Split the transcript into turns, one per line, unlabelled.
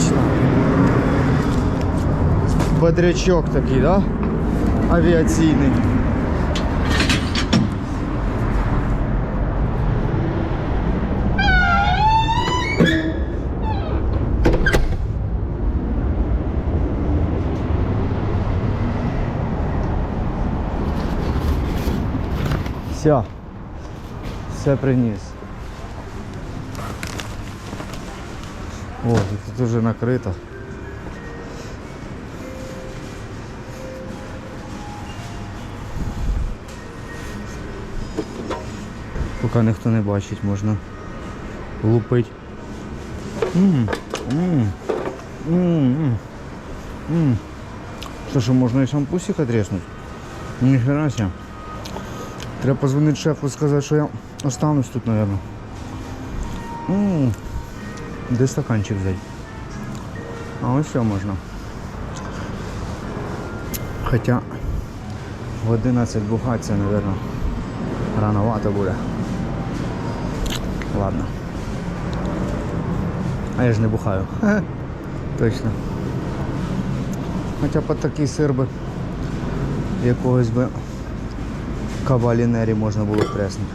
Отлично. Бодрячок такие, да? Авиационный. Все, все принес. О, тут вже накрито. Поки ніхто не бачить, можна лупить. М, м, м, м, м. Що, що можна і шампусик отріснути? Ніхера себе. Треба позвонити шефу і сказати, що я останусь тут, мабуть. Де стаканчик взяти? А ось все можна. Хоча в 11 бухати це, мабуть, рановато буде. Ладно. А я ж не бухаю. Точно. Хоча під такий сир би якогось би кавалінері можна було треснути.